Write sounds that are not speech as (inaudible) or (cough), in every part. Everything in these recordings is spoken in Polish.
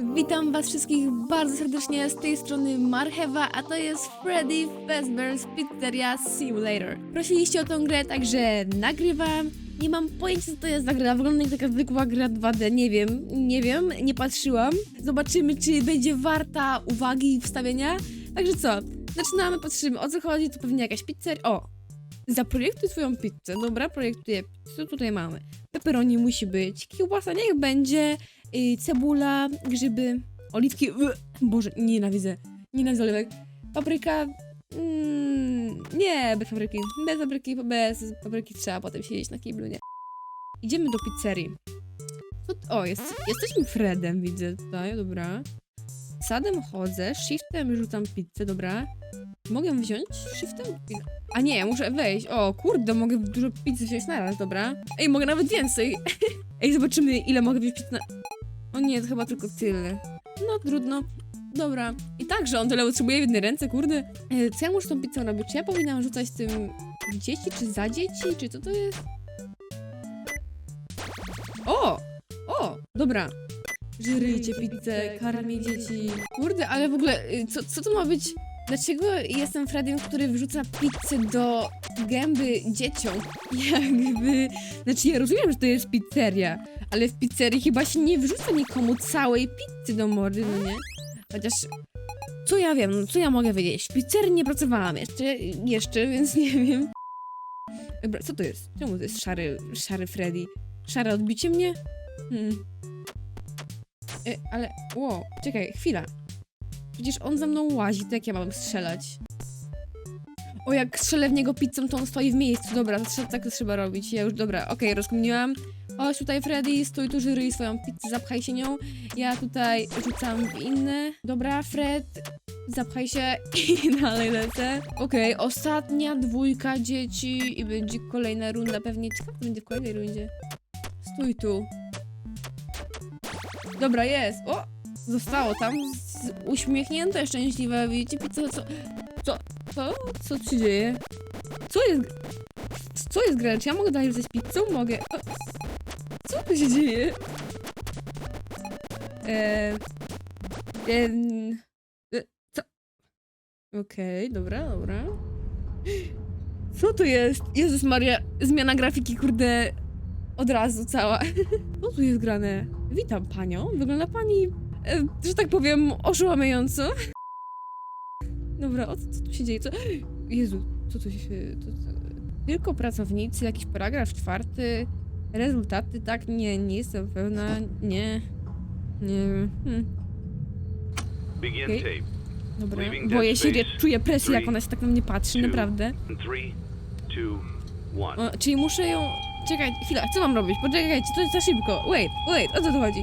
Witam was wszystkich bardzo serdecznie z tej strony Marchewa, a to jest Freddy Fazbear's Pizzeria Simulator. Prosiliście o tą grę, także nagrywam. Nie mam pojęcia co to jest za gra, wygląda jak taka zwykła gra 2D, nie wiem, nie wiem, nie patrzyłam. Zobaczymy czy będzie warta uwagi i wstawienia. Także co, zaczynamy, patrzymy o co chodzi, to pewnie jakaś pizzeria, o! Zaprojektuj swoją pizzę, dobra, projektuję pizzę, tutaj mamy. Pepperoni musi być, kiełbasa niech będzie, cebula, grzyby, oliwki. Boże, nienawidzę. Nienawidzę oliwek. Papryka. Mm, nie, bez papryki. Bez papryki, bez papryki trzeba potem siedzieć na kiblu, nie. Idziemy do pizzerii. O, jest, jesteśmy Fredem, widzę tutaj, dobra. Sadem chodzę, shiftem rzucam pizzę, dobra. Mogę wziąć shiftem? A nie, muszę wejść. O, kurde, mogę dużo pizzy wziąć naraz, dobra. Ej, mogę nawet więcej. (laughs) Ej, zobaczymy, ile mogę wziąć pizzy na... O nie, to chyba tylko tyle. No, trudno. Dobra. I tak, że on tyle utrzymuje w jednej ręce, kurde. E, co ja muszę tą pizzą robić? Czy ja powinnam rzucać tym dzieci, czy za dzieci? Czy co to jest? O! O! Dobra. Żryjcie pizzę, karmię dzieci. Kurde, ale w ogóle, y, co, co to ma być? Dlaczego jestem Freddym, który wrzuca pizzę do gęby dzieciom? (laughs) Jakby... Znaczy, ja rozumiem, że to jest pizzeria, ale w pizzerii chyba się nie wrzuca nikomu całej pizzy do mordy, no nie? Chociaż... Co ja wiem, no co ja mogę wiedzieć? W pizzerii nie pracowałam jeszcze, jeszcze, więc nie wiem. Dobra, co to jest? Czemu to jest szary, szary Freddy? Szare odbicie mnie? Hmm. E, ale, ło, czekaj, chwila. Przecież on za mną łazi, to jak ja mam strzelać? O, jak strzelę w niego pizzą, to on stoi w miejscu. Dobra, to trzeba, tak to trzeba robić. Ja już, dobra, okej, rozkminiłam. Chodź tutaj, Freddy, stój tu, żyryj swoją pizzę, zapchaj się nią. Ja tutaj rzucam w inne. Dobra, Fred, zapchaj się (laughs) i dalej lecę. Okej, ostatnia dwójka dzieci i będzie kolejna runda. Pewnie ciekawe, będzie w kolejnej rundzie. Stój tu. Dobra, jest. O! Zostało tam. Uśmiechnięte, szczęśliwe. Widzicie pizzę? Co? Co? Co? Co się dzieje? Co jest? Co jest grane? Czy ja mogę dalej rzucać pizzą? Mogę. Co tu się dzieje? Eee... em, e, co? Okej, dobra, dobra. Co to jest? Jezus Maria, zmiana grafiki, kurde, od razu cała. (laughs) Co tu jest grane? Witam panią. Wygląda pani, e, że tak powiem, oszałamiająco. Dobra, o co, co tu się dzieje? Co? (gasps) Jezu, co tu się... Tylko pracownicy, jakiś paragraf czwarty, rezultaty, tak? Nie, nie jestem pewna, nie. Nie wiem. Hm, Okay. dobra. Boję się, space. czuję presję, jak ona się tak na mnie patrzy, naprawdę. O, czyli muszę ją... Czekaj, chwila, co mam robić? Poczekajcie, to jest za szybko. Wait, wait, o co tu chodzi?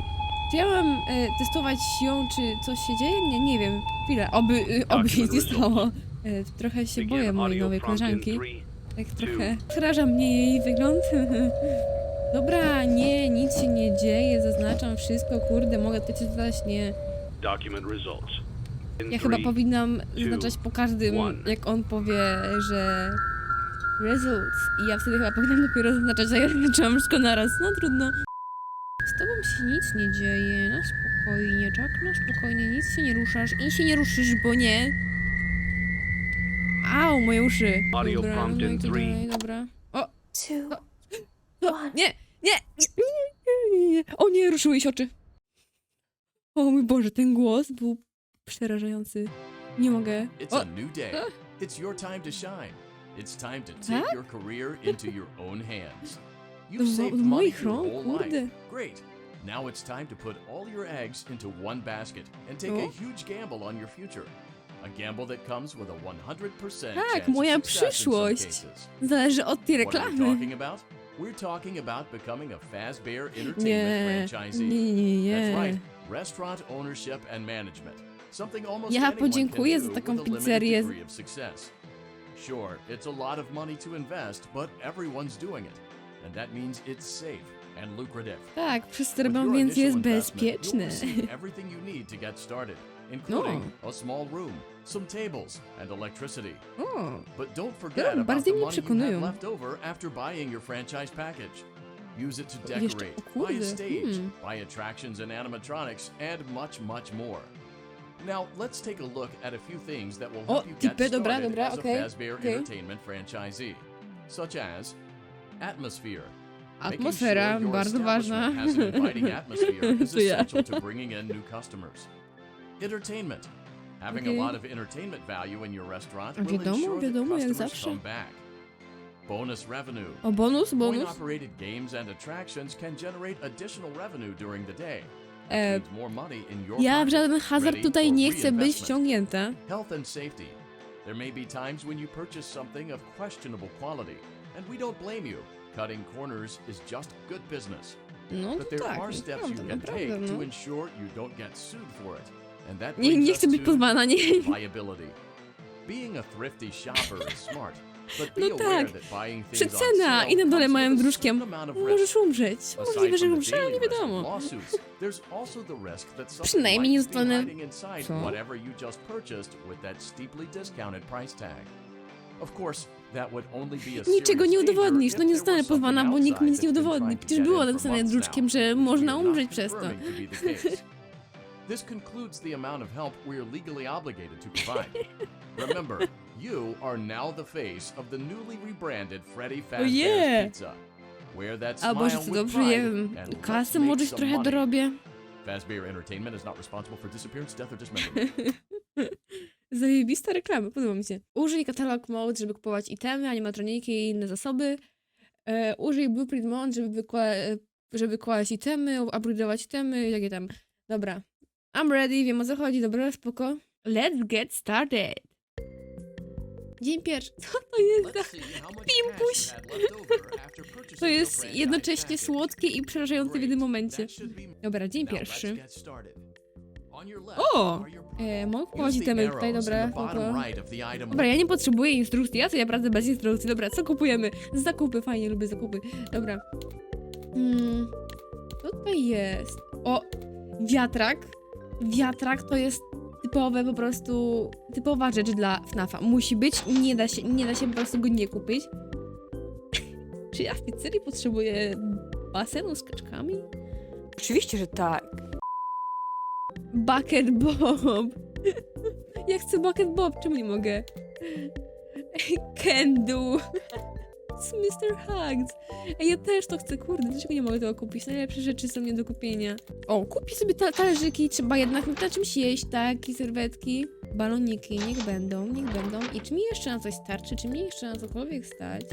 Czy ja mam testować ją, czy coś się dzieje? Nie, nie wiem. Chwilę, oby, y, oby się nic nie stało. E, trochę się boję mojej nowej koleżanki. Tak trochę przeraża mnie jej wygląd. (laughs) Dobra, nie, nic się nie dzieje, zaznaczam wszystko, kurde, mogę to czytać, nie. Ja chyba powinnam zaznaczać po każdym, jak on powie, że results i ja wtedy chyba powinnam dopiero zaznaczać, a ja zaznaczyłam wszystko naraz, no trudno. Nic nie dzieje, na spokojnie, Jack, na spokojnie, nic się nie ruszasz i się nie ruszysz, bo nie. Au, moje uszy. Audio Dobra, prompt no i in co three. dalej, dobra. O, two, o, nie, nie, nie, nie, nie, nie. O nie, ruszyły jej oczy. O mój Boże, ten głos był przerażający. Nie mogę. O. It's your time to shine. It's time to take your career into your own hands. Do You've saved money your rąk? whole Kurde. life. Great. Now it's time to put all your eggs into one basket and take Oh. a huge gamble on your future. A gamble that comes with a 100% Tak, chance moja of success in some przyszłość. Zależy od tej What are we reklamy. talking about? We're talking about becoming a Fazbear Entertainment Nie, franchisee. nie, nie, That's right. Restaurant ownership and management. Something almost Ja anyone can podziękuję za do taką with a limited pizzerię. degree of success. Sure, it's a lot of money to invest, but everyone's doing it. And that means it's safe. Tak, wszyscy With robią, your więc jest initial investment, you'll receive everything you need to get started, including No. a small room, some tables, and electricity. O, But don't forget about the money you have left over after buying your franchise package. Use it to decorate, o buy a stage, hmm. buy attractions and animatronics, and much, much more. Now, let's take a look at a few things that will O, help you get tipy, dobra, started dobra, as okej, a Fazbear okej. Entertainment franchisee, such as atmosphere. Atmosfera, bardzo ważna. has an inviting (laughs) atmosphere is To ja. essential to bringing in new customers. Entertainment. Having Okay. a lot of entertainment value in your restaurant will wiadomo, ensure that wiadomo, jak customers come back. Bonus revenue. O, bonus, bonus. Coin-operated games and attractions can generate additional revenue during the day. E, more money in your Ja w żaden hazard tutaj nie chcę być wciągnięta. Health and safety. There may be times when you purchase something of questionable quality, and we don't blame you. Cutting corners is just good business. No But to there tak, are steps naprawdę, you can naprawdę, take to no. ensure you don't get sued for it. And that Nie, brings nie us chcę być to pozwana, nie. liability. Being a thrifty shopper is smart, but be No aware tak. that buying things on Przecena sale i na dole comes małym with a druczkiem. certain amount of risk. Możesz umrzeć. Możliwe, że umrze, ale nie wiadomo. Przynajmniej nie zostanę- Co? whatever you just purchased with that steeply discounted price tag. Niczego nie udowodnisz, no nie zostanę pozwana, bo nikt mi nic nie udowodni. Przecież było napisane druczkiem, że można umrzeć przez to. This concludes the amount of help we are legally obligated to provide. (laughs) Remember, you are now the face of the newly rebranded Freddy Fazbear's yeah. Pizza. Wear that A smile Boże, with co dobrze, nie wiem. Kasy może trochę dorobię. Fazbear Entertainment is not responsible for disappearance, death, or dismemberment. (laughs) Zajebista reklama, podoba mi się. Użyj katalog mode, żeby kupować itemy, animatroniki i inne zasoby. E, użyj blueprint mode, żeby, wykła- e, żeby kłaść itemy, upgrade'ować itemy, jakie tam. Dobra. I'm ready, wiem o co chodzi, dobra, spoko. Let's get started. Dzień pierwszy. (laughs) Co to jest za... Pimpuś. To jest jednocześnie słodkie i przerażające w jednym momencie. Dobra, dzień pierwszy. O! E, mogę kupować itemy tutaj, dobra. Dobra, ja nie potrzebuję instrukcji, ja sobie naprawdę bez instrukcji. Dobra, co kupujemy? Zakupy, fajnie, lubię zakupy. Dobra. Mm, co to jest? O, wiatrak. Wiatrak to jest typowe po prostu, typowa rzecz dla FNAFa. Musi być, nie da się, nie da się po prostu go nie kupić. Czy ja w pizzerii potrzebuję basenu z kaczkami? Oczywiście, że tak. Bucket Bob. (laughs) Ja chcę Bucket Bob, czemu nie mogę? Do. Z Mr. Hugs. Ej, ja też to chcę, kurde, dlaczego nie mogę tego kupić? Najlepsze rzeczy są nie do kupienia. O, kupi sobie ta talerzyki, trzeba jednak na czymś jeść, tak? I serwetki. Baloniki, niech będą, niech będą. I czy mi jeszcze na coś starczy? Czy mi jeszcze na cokolwiek stać?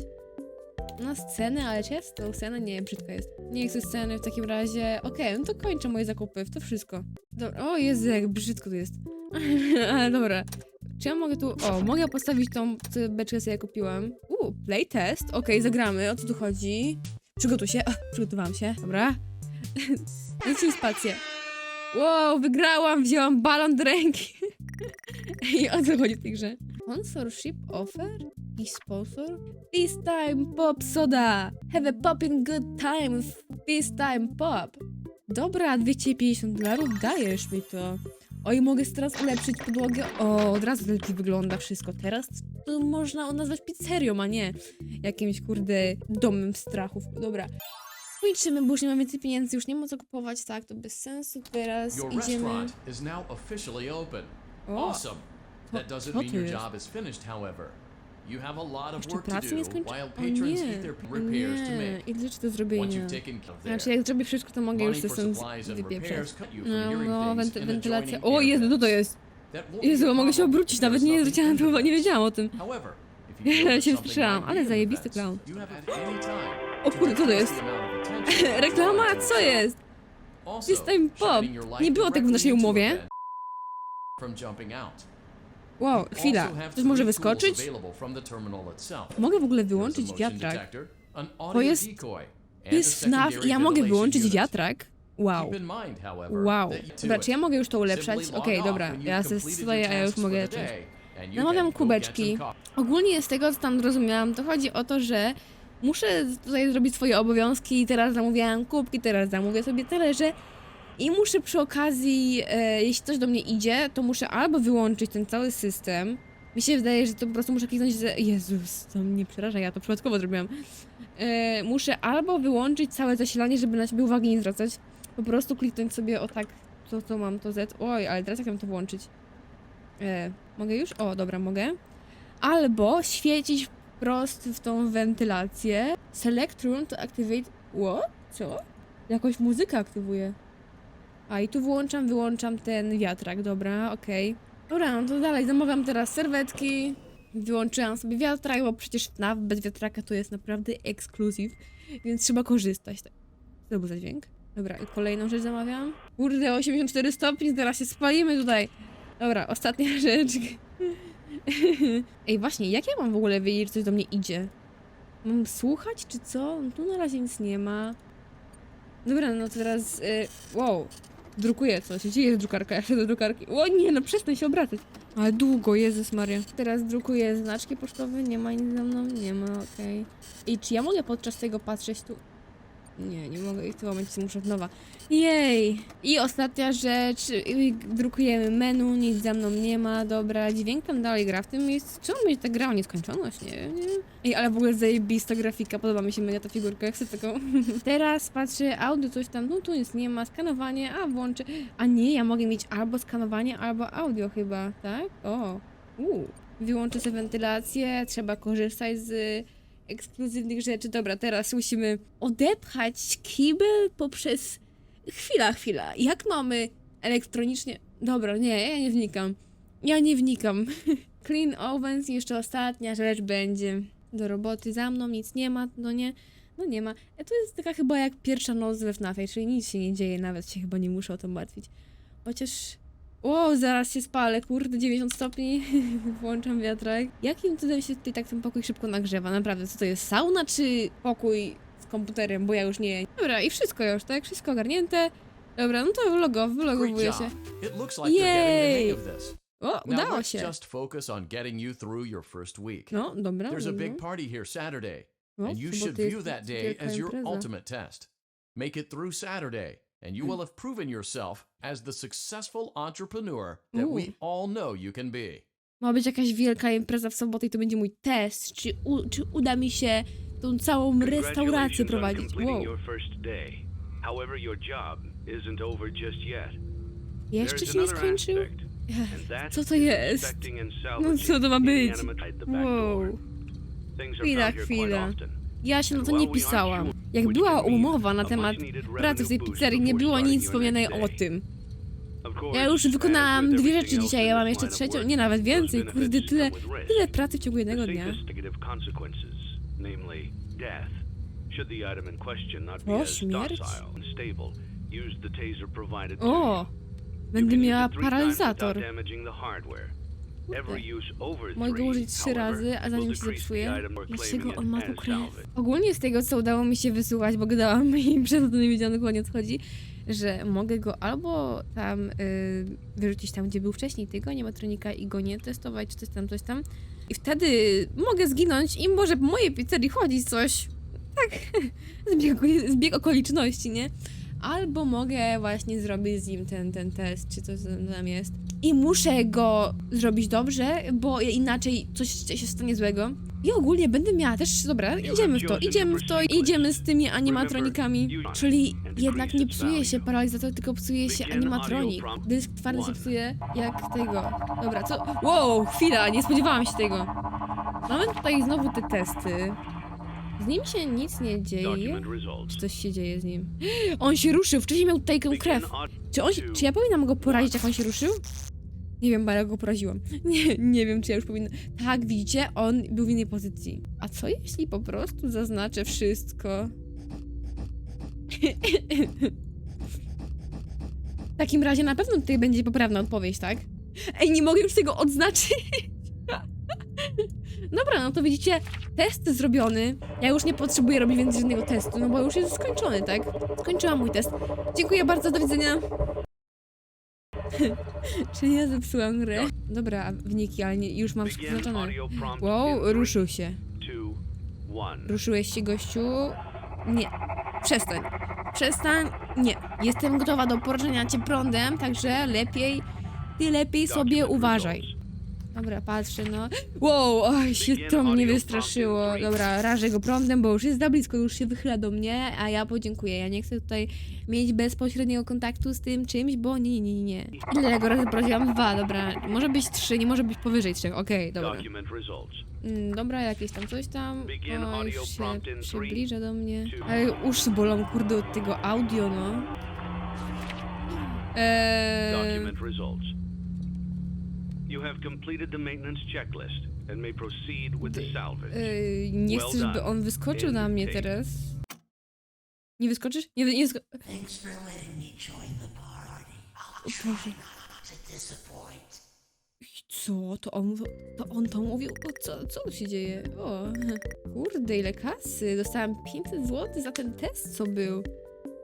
Na scenę, ale czy ja z tą scenę? Nie, jest. Nie chcę sceny w takim razie. Okej, no to kończę moje zakupy, to wszystko. Dobra, o Jezu, jak brzydko to jest. (laughs) Ale dobra. Czy ja mogę tu... O, mogę postawić tą beczkę, co ja kupiłam. U, playtest. Okej, zagramy. O co tu chodzi? Przygotuj się. Ach, przygotowałam się. Dobra. (laughs) Naciśnij spację. Wow, wygrałam! Wzięłam balon do ręki. (laughs) I o co chodzi w tej grze? Sponsorship offer? I sponsor? This time pop soda! Have a popping good time this time pop! Dobra, 250 dolarów, dajesz mi to. Oj, mogę teraz ulepszyć podłogę. O, od razu lepiej wygląda wszystko. Teraz to można nazwać pizzerią, a nie jakimś, kurde, domem strachów. Dobra. Kończymy, bo już nie mamy więcej pieniędzy, już nie ma co kupować, tak, to bez sensu. Teraz Your idziemy... restaurant is now officially open. Awesome. That doesn't mean your jest? job is finished, however. You have a lot of Jeszcze work to pracy do nie skończy... while O patrons nie, eat their o repairs to nie, make. ile rzeczy do Once zrobienia. you've taken care of Znaczy, there, jak zrobię wszystko, to mogę money już for stąd supplies and repairs cut you from No, hearing no, things wenty- in wentylacja. adjoining O Jezu, to areas. jest? That won't be Jezu, a mogę się obrócić, nawet there's nie nothing wiedziałam, to nie wiedziałam o tym. However, if you (laughs) feel that się something wstrzymałam, might ale be zajebisty clown. you have at any time O to kurde, co to jest? the amount of attention (laughs) you're Reklama? Co yourself. jest? Also, This time pop. your Nie było tego w directly naszej into umowie. Event from jumping out. Wow, chwila. Ktoś może wyskoczyć? Mogę w ogóle wyłączyć wiatrak. audio jest- jest FNAF i ja mogę wyłączyć wiatrak? Wow. Wow. Dobra, do czy ja mogę już to ulepszać? Okej, off dobra. Ja completed stoję, a ja już mogę you Namawiam kubeczki. Ogólnie z tego, co tam zrozumiałam, to chodzi o to, że muszę tutaj zrobić swoje obowiązki i teraz zamówiłam kubki, teraz zamówię sobie talerze i muszę przy okazji, e, jeśli coś do mnie idzie, to muszę albo wyłączyć ten cały system. Mi się wydaje, że to po prostu muszę kliknąć, że... Jezus, to mnie przeraża, ja to przypadkowo zrobiłam. e, muszę albo wyłączyć całe zasilanie, żeby na siebie uwagi nie zwracać. Po prostu kliknąć sobie o tak, co to mam, to Z. Oj, ale teraz jak mam to włączyć? E, mogę już? O, dobra, mogę. Albo świecić wprost w tą wentylację. Select room to activate... What? Co? Jakoś muzykę aktywuje. A i tu włączam, wyłączam ten wiatrak, dobra, okej. Dobra, no to dalej, zamawiam teraz serwetki. Wyłączyłam sobie wiatrak, bo przecież FNAF bez wiatraka to jest naprawdę ekskluzyw, więc trzeba korzystać. Co to był za dźwięk? Dobra, i kolejną rzecz zamawiam. Kurde, 84 stopni, zaraz się spalimy tutaj. Dobra, ostatnia (laughs) rzecz. (laughs) Ej, właśnie, jak ja mam w ogóle wiedzieć, że coś do mnie idzie? Mam słuchać, czy co? No tu na razie nic nie ma. Dobra, no to teraz... Y, wow, drukuję coś. Gdzie jest drukarka? Ja chcę do drukarki. O nie, no przestań się obracać. Ale długo, Jezus Maria. Teraz drukuję znaczki pocztowe, nie ma nic ze mną, nie ma, okej. I czy ja mogę podczas tego patrzeć tu? Nie, nie mogę i w tym momencie muszę od nowa. Jej! I ostatnia rzecz, drukujemy menu, nic za mną nie ma, dobra, dźwięk tam dalej gra w tym miejscu. Czemu będzie ta gra o nieskończoność? Nie wiem, nie wiem. Ej, ale w ogóle zajebista grafika, podoba mi się mega ta figurka, chcę taką. (laughs) Teraz patrzę, audio, coś tam, no tu nic nie ma, skanowanie, a włączę. A nie, ja mogę mieć albo skanowanie, albo audio chyba, tak? O, uuu. Wyłączę sobie wentylację, trzeba korzystać z ekskluzywnych rzeczy. Dobra, teraz musimy odepchać kibel poprzez... Chwila, chwila. Jak mamy elektronicznie... Dobra, nie, ja nie wnikam. Ja nie wnikam. (laughs) Clean ovens, jeszcze ostatnia rzecz będzie. Do roboty za mną, nic nie ma, no nie. No nie ma. E, To jest taka chyba jak pierwsza noc we FNAFie, czyli nic się nie dzieje, nawet się chyba nie muszę o to martwić. Chociaż... O, zaraz się spalę, kurde, 90 stopni. (laughs) Włączam wiatrak. Jakim cudem się tutaj tak ten pokój szybko nagrzewa? Naprawdę, co to jest, sauna czy pokój z komputerem, bo ja już nie... Dobra, i wszystko już, tak? Wszystko ogarnięte. Dobra, no to logo, wylogowuję się. This. O, udało się. No, dobra. There's a big party here Saturday, and you should view that day as your ultimate test. Make it through Saturday, and you will have proven yourself as the successful entrepreneur that we all know you can be. Ma być jakaś wielka impreza w sobotę i to będzie mój test, czy, u, czy uda mi się tą całą restaurację prowadzić. Wow. However, your job isn't over just yet. Jeszcze się nie skończył? Co to jest? No co to ma być? Wow. Chwila, chwila. Ja się na to nie pisałam. Jak była umowa na temat pracy w tej pizzerii, nie było nic your wspomniane next o tym. Ja już wykonałam dwie rzeczy dzisiaj, ja mam jeszcze trzecią, nie nawet więcej, kurde, tyle, tyle pracy w ciągu jednego dnia. O, śmierć. O! Będę miała paralizator. Mogę go użyć trzy razy, a zanim się zepsuje. Dlaczego on ma krew? salvage. Ogólnie z tego, co udało mi się wysłuchać, bo gadałam (laughs) i przez to nie wiedziałam dokładnie o co chodzi, że mogę go albo tam y, wyrzucić tam, gdzie był wcześniej tego animatronika i go nie testować, czy coś tam, coś tam. I wtedy mogę zginąć i może po mojej pizzerii chodzić coś. Tak, (laughs) zbieg, zbieg okoliczności, nie? Albo mogę właśnie zrobić z nim ten, ten test, czy coś tam jest. I muszę go zrobić dobrze, bo inaczej coś się stanie złego. I ogólnie będę miała też, dobra, idziemy w to, idziemy w to, idziemy z tymi animatronikami. Czyli jednak nie psuje się paralizator, tylko psuje się animatronik. Dysk twardy się psuje jak tego. Dobra, co? Wow, chwila, nie spodziewałam się tego. Mamy tutaj znowu te testy. Z nim się nic nie dzieje. Czy coś się dzieje z nim? (gasps) On się ruszył, wcześniej miał tutaj krew. Czy, on, się- czy ja powinnam go porazić, jak on się ruszył? Nie wiem, ja go poraziłam. (laughs) Nie, nie wiem, czy ja już powinna. Tak, widzicie, on był w innej pozycji. A co jeśli po prostu zaznaczę wszystko? W takim razie na pewno tutaj będzie poprawna odpowiedź, tak? Ej, nie mogę już tego odznaczyć. (laughs) Dobra, no to widzicie, test zrobiony. Ja już nie potrzebuję robić więcej żadnego testu, no bo już jest skończony, tak? Skończyłam mój test. Dziękuję bardzo, do widzenia. (laughs) Czy ja zepsułam grę? Dobra, wyniki, ale nie, już mam zaznaczone. in Wow, ruszył się. Ruszyłeś się, gościu? Nie. Przestań. Przestań. Nie. Jestem gotowa do porażenia cię prądem, także lepiej, ty lepiej sobie uważaj. Dobra, patrzę, no. Wow, oj, się to mnie wystraszyło. Dobra, rażę go prądem, bo już jest za blisko, już się wychyla do mnie, a ja podziękuję. Ja nie chcę tutaj mieć bezpośredniego kontaktu z tym czymś, bo nie, nie, nie. Ile go razy prosiłam? Dwa, dobra. Może być trzy, nie może być powyżej trzech. Okej, dobra. Mm, dobra, jakieś tam coś tam. O, już się przybliża do mnie. Ale uszy bolą, kurde, od tego audio, no. Eee, Document results. You have completed the maintenance checklist and may proceed with the salvage. eee, nie Well chcę, żeby done. on wyskoczył na mnie teraz. Nie wyskoczysz? Nie, nie wysko... Thanks for letting me join the party. I'll try not to disappoint. Co? To on, to on to mówił? O, co, co tu się dzieje? O, kurde, ile kasy. Dostałam 500 zł za ten test, co był.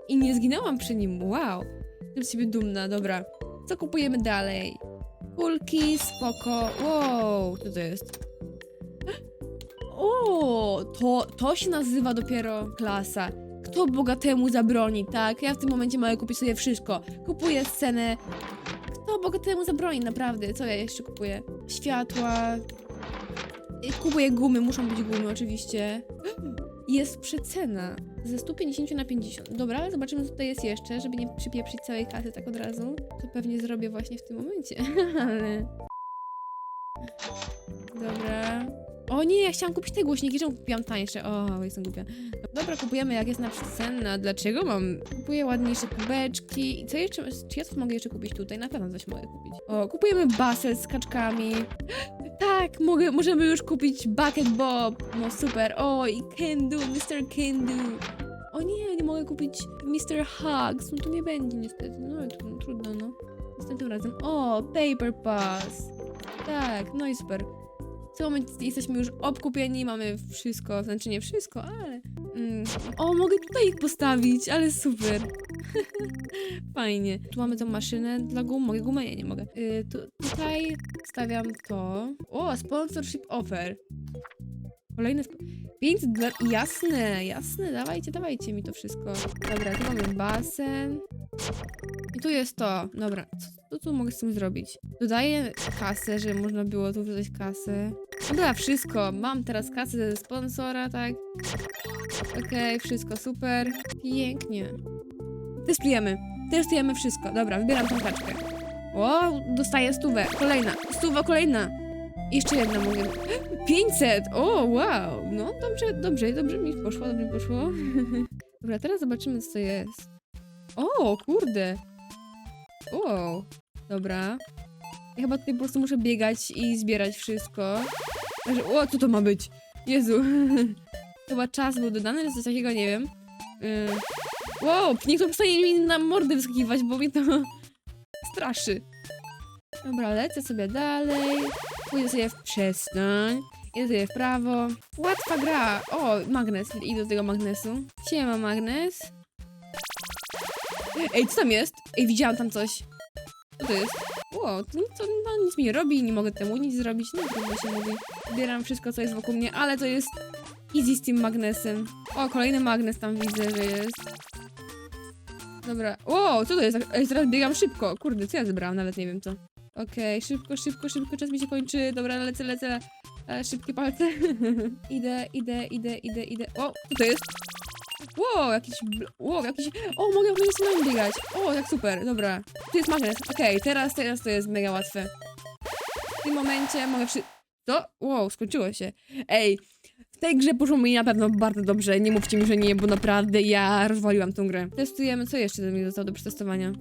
I nie zginęłam przy nim. Wow. Jestem z siebie dumna, dobra. Co kupujemy dalej? Kulki, spoko. Wow, co to jest? O, to, to się nazywa dopiero klasa. Kto bogatemu zabroni, tak? Ja w tym momencie mogę kupić sobie wszystko. Kupuję scenę, kto bogatemu zabroni, naprawdę? Co ja jeszcze kupuję? Światła. Kupuję gumy, muszą być gumy oczywiście. (gasps) Jest przecena. Ze 150 na 50. Dobra, ale zobaczymy co tutaj jest jeszcze, żeby nie przypieprzyć całej kasy tak od razu. To pewnie zrobię właśnie w tym momencie, (laughs) ale... Dobra. O nie, ja chciałam kupić te głośniki, czemu kupiłam tańsze? O, jestem głupia. Dobra, kupujemy jak jest na przecena. Dlaczego mam? Kupuję ładniejsze kubeczki. I co jeszcze? Czy ja coś mogę jeszcze kupić tutaj? Na pewno coś mogę kupić. O, kupujemy basel z kaczkami. Tak, mogę, możemy już kupić Bucket Bob. No super. O, i Kendu, Mr. Kendu. O nie, nie mogę kupić Mr. Hugs. No to nie będzie niestety. No trudno, trudno no. Następnym razem. O, Paper Pass. Tak, no i super. W tym momencie jesteśmy już obkupieni, mamy wszystko, znaczy nie wszystko, ale... Mm. O, mogę tutaj ich postawić, ale super. (laughs) Fajnie. Tu mamy tą maszynę dla gum. Mogę gumę? Nie, nie mogę. Y, tu, tutaj stawiam to. O, sponsorship offer. Kolejne... Sp- 500 dla... Jasne, jasne. Dawajcie, dawajcie mi to wszystko. Dobra, tu mamy basen. I tu jest to. Dobra, co, tu mogę z tym zrobić? Dodaję kasę, żeby można było tu wrzucać kasę. Dobra, wszystko. Mam teraz kasę ze sponsora, tak? Okej, wszystko super. Pięknie. Testujemy. Testujemy wszystko. Dobra, wybieram tą paczkę. O, dostaję stówę. Kolejna. Stuwa kolejna. Jeszcze jedna mogę. (gasps) 500! O, wow! No, dobrze, dobrze, dobrze mi poszło, dobrze mi poszło. (laughs) Dobra, teraz zobaczymy, co to jest. O, kurde. O, dobra. Ja chyba tutaj po prostu muszę biegać i zbierać wszystko. Także, o, co to ma być? Jezu. (laughs) chyba czas był dodany, czy coś takiego, nie wiem. Yy. Wow, niech to przestanie mi na mordy wyskakiwać, bo mnie to straszy. Dobra, lecę sobie dalej. Pójdę sobie w przestań. Idę sobie w prawo. Łatwa gra. O, magnes. Idę do tego magnesu. Siema, magnes. Ej, co tam jest? Ej, widziałam tam coś. Co to jest? Wow, to, to no, nic mi nie robi, nie mogę temu nic zrobić. No, trudno się mówi. Zbieram wszystko, co jest wokół mnie, ale to jest easy z tym magnesem. O, kolejny magnes tam widzę, że jest. Dobra. Wow, co to jest? Ej, teraz biegam szybko. Kurde, co ja zebrałam? Nawet nie wiem co. Okej, szybko, szybko, szybko, czas mi się kończy. Dobra, lecę, lecę. E, szybkie palce. (laughs) idę, idę, idę, idę, idę. O, co to jest? Wow, jakiś, wow, jakiś, o, mogę z moim biegać. O, jak super, dobra. Tu jest magnes, okej, teraz, teraz to jest mega łatwe. W tym momencie mogę przy... Co? Wow, skończyło się. Ej, w tej grze poszło mi na pewno bardzo dobrze, nie mówcie mi, że nie, bo naprawdę ja rozwaliłam tą grę. Testujemy, co jeszcze mi zostało do przetestowania?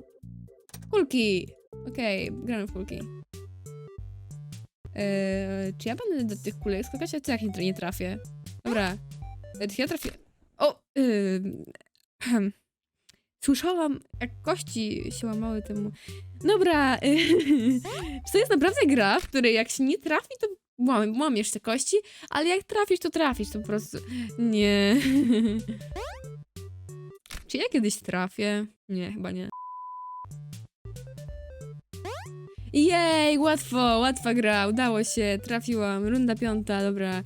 Kulki! Okej, gramy w kulki. Eee, czy ja będę do tych kulek skakać, a co jak nie, trafię? Dobra, e, czy ja trafię... O! Yy. (clears throat) Słyszałam, jak kości się łamały temu. Dobra, yy, (laughs) czy to jest naprawdę gra, w której jak się nie trafi, to mam, jeszcze kości, ale jak trafisz, to trafisz, to po prostu... Nie. (laughs) czy ja kiedyś trafię? Nie, chyba nie. Jej, łatwo, łatwa gra, udało się, trafiłam, runda piąta, dobra.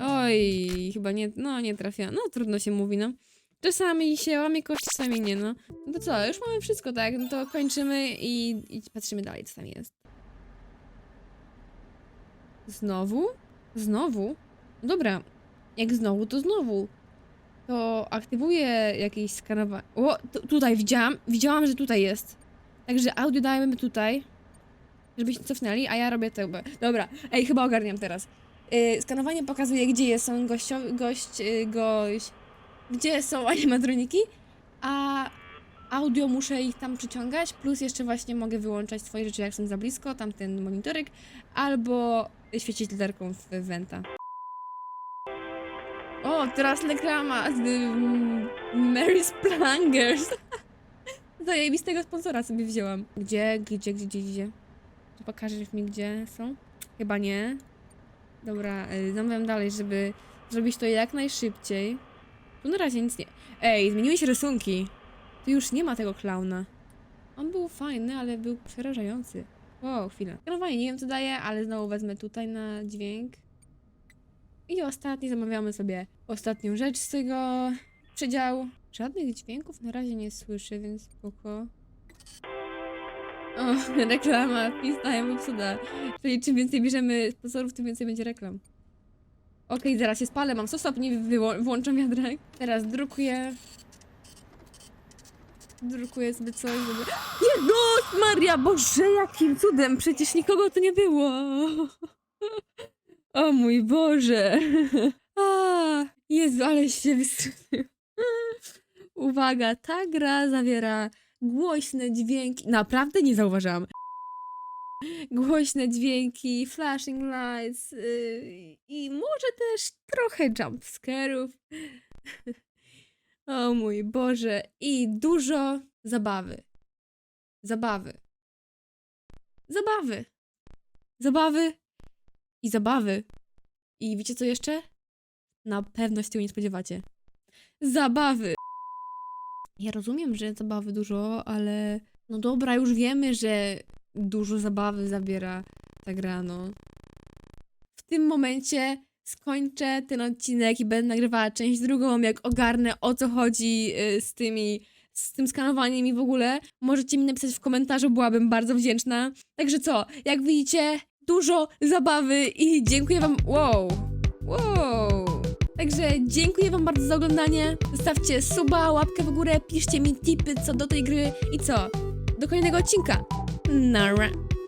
Oj, chyba nie, no nie trafiłam, no trudno się mówi, no. Czasami się łamie kość, czasami nie, no. No to co, już mamy wszystko, tak, no to kończymy i, i patrzymy dalej, co tam jest. Znowu? Znowu? No Dobra, jak znowu, to znowu. To aktywuję jakieś skanowanie. O, tu- tutaj widziałam, widziałam, że tutaj jest. Także audio dajemy tutaj, żebyście cofnęli, a ja robię to. Dobra, ej, chyba ogarniam teraz. Yy, skanowanie pokazuje, gdzie są gościowi, gość, yy, gość, gdzie są animatroniki, a audio muszę ich tam przyciągać, plus jeszcze właśnie mogę wyłączać swoje rzeczy, jak są za blisko, tamten monitorek, albo świecić literką w Venta. O, teraz reklama z ym, Mary's Plangers. (laughs) Zajebistego sponsora sobie wzięłam. Gdzie, gdzie, gdzie, gdzie, gdzie? Pokażesz mi, gdzie są? Chyba nie. Dobra, y, zamawiam dalej, żeby zrobić to jak najszybciej. Tu na razie nic nie... Ej, zmieniły się rysunki. Tu już nie ma tego klauna. On był fajny, ale był przerażający. Wow, chwilę. Skanowanie, nie wiem co daje, ale znowu wezmę tutaj na dźwięk. I ostatni zamawiamy sobie ostatnią rzecz z tego przedziału. Żadnych dźwięków na razie nie słyszę, więc spoko. O, (laughs) reklama, pistajem obsuda. Czyli czym więcej bierzemy sponsorów, tym więcej będzie reklam. Okej, zaraz się spalę, mam stop, nie wyło- wyłączam wiatrek. Teraz drukuję. Drukuję sobie coś, żeby... Jezus Maria, Boże, jakim cudem, przecież nikogo tu nie było. O mój Boże. A, Jezu, ale się wystraszyłam. Uwaga, ta gra zawiera głośne dźwięki. Naprawdę nie zauważyłam. Głośne dźwięki, flashing lights yy, i może też trochę jumpscarów. O mój Boże. I dużo zabawy. Zabawy. Zabawy. Zabawy. I zabawy. I wiecie co jeszcze? Na pewno się tego nie spodziewacie. Zabawy. Ja rozumiem, że zabawy dużo, ale no dobra, już wiemy, że dużo zabawy zabiera ta gra, no. W tym momencie skończę ten odcinek i będę nagrywała część drugą, jak ogarnę o co chodzi y, z tymi z tym skanowaniem i w ogóle. Możecie mi napisać w komentarzu, byłabym bardzo wdzięczna. Także co, jak widzicie, dużo zabawy i dziękuję wam. Wow! Wow! Także dziękuję wam bardzo za oglądanie. Zostawcie suba, łapkę w górę, piszcie mi tipy co do tej gry i co? Do kolejnego odcinka. Nara!